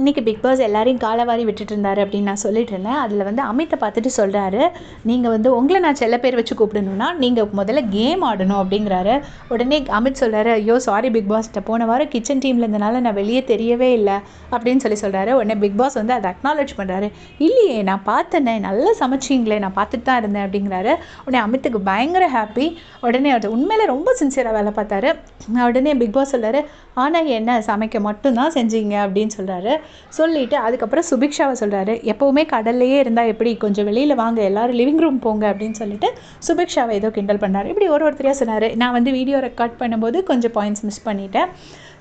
இன்றைக்கி big pass எல்லாரையும் காலவாரி விட்டுட்டு இருந்தாரு அப்படின்னு நான் சொல்லிட்டு இருந்தேன். அதில் வந்து அமித்தை பார்த்துட்டு சொல்கிறாரு நீங்கள் வந்து உங்களை நான் செல்ல பேர் வச்சு கூப்பிடணும்னா நீங்கள் முதல்ல கேம் ஆடணும் அப்படிங்கிறாரு. உடனே அமித் சொல்கிறாரு ஐயோ சாரி பிக் பாஸ்கிட்ட போன வாரம் கிச்சன் டீமில் இருந்தனால நான் வெளியே தெரியவே இல்லை அப்படின்னு சொல்லி சொல்கிறாரு உடனே பிக் பாஸ் வந்து அதை அக்னாலேஜ் பண்ணுறாரு இல்லையே நான் பார்த்தேனே நல்லா சமைச்சிங்களே நான் பார்த்துட்டு தான் இருந்தேன் அப்படிங்கிறாரு. உடனே அமித்துக்கு பயங்கர ஹாப்பி உடனே அவர் உண்மையில் ரொம்ப சின்சியராக வேலை பார்த்தாரு. உடனே பிக் பாஸ் சொல்கிறாரு ஆனால் என்ன சமைக்க மட்டும்தான் செஞ்சீங்க அப்படின்னு சொல்கிறாரு சொல்லிட்டு அதுக்கப்புறம் சுபிக்ஷாவை சொல்கிறாரு எப்போவுமே கடல்லையே இருந்தால் எப்படி? கொஞ்சம் வெளியில் வாங்க எல்லாரும் லிவிங் ரூம் போங்க அப்படின்னு சொல்லிட்டு சுபிக்ஷாவை ஏதோ கிண்டல் பண்ணார். இப்படி ஒரு ஒருத்தரையாக சொன்னார். நான் வந்து வீடியோ ரெக்கார்ட் பண்ணும்போது கொஞ்சம் பாயிண்ட்ஸ் மிஸ் பண்ணிட்டேன்.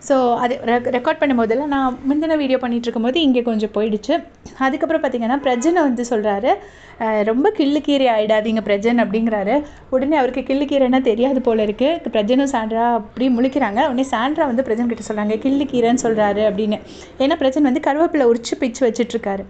ஸோ அது ரெக்கார்ட் பண்ணும்போதெல்லாம் நான் முந்தின வீடியோ பண்ணிகிட்டு இருக்கும்போது இங்கே கொஞ்சம் போயிடுச்சு. அதுக்கப்புறம் பார்த்தீங்கன்னா பிரஜனை வந்து சொல்கிறாரு ரொம்ப கிள்ளுக்கீரை ஆகிடாதீங்க பிரஜன் அப்படிங்கிறாரு. உடனே அவருக்கு கிள்ளுக்கீரைன்னா தெரியாது போல இருக்குது பிரஜனும் சாண்ட்ரா அப்படி முழிக்கிறாங்க. உடனே சாண்ட்ரா வந்து பிரஜன் கிட்ட சொல்கிறாங்க கிள்ளுக்கீரைன்னு சொல்கிறாரு அப்படின்னு. ஏன்னா பிரஜன் வந்து கருவேப்பிலை உரிச்சு பிச்சு வச்சிட்ருக்காரு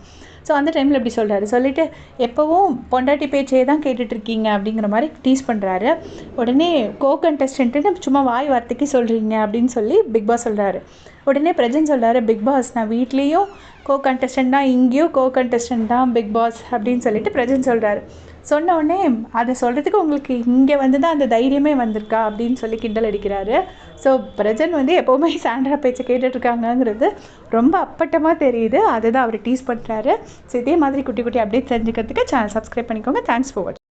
ஸோ அந்த டைமில் இப்படி சொல்கிறாரு சொல்லிவிட்டு எப்போவும் பொண்டாட்டி பேச்சையே தான் கேட்டுட்ருக்கீங்க அப்படிங்கிற மாதிரி டீஸ் பண்ணுறாரு உடனே கோ கண்டஸ்டன்ட்டுன்னு சும்மா வாய் வார்த்தைக்கு சொல்கிறீங்க அப்படின்னு சொல்லி பிக் பாஸ் சொல்கிறாரு உடனே பிரஜன் சொல்கிறாரு பிக் பாஸ் நான் வீட்லேயும் கோ கண்டஸ்டன்ட் தான் இங்கேயும் கோ கண்டஸ்டன்ட் தான் பிக் பாஸ் அப்படின்னு சொல்லிட்டு பிரஜன் சொல்கிறாரு சொன்ன உடனே அதை சொல்கிறதுக்கு உங்களுக்கு இங்கே வந்து தான் அந்த தைரியமே வந்திருக்கா? அப்படின்னு சொல்லி கிண்டல் அடிக்கிறாரு. ஸோ பிரஜன் வந்து எப்போவுமே சாண்ட்ரா பேச்சை கேட்டுட்ருக்காங்கங்கிறது ரொம்ப அப்பட்டமாக தெரியுது. அதை தான் அவர் டீஸ் பண்ணுறாரு ஸோ இதே மாதிரி குட்டி குட்டி அப்டேட் தெரிஞ்சுக்கிறதுக்கு சேனல் சப்ஸ்கிரைப் பண்ணிக்கோங்க. தேங்க்ஸ் ஃபார் வாட்சிங்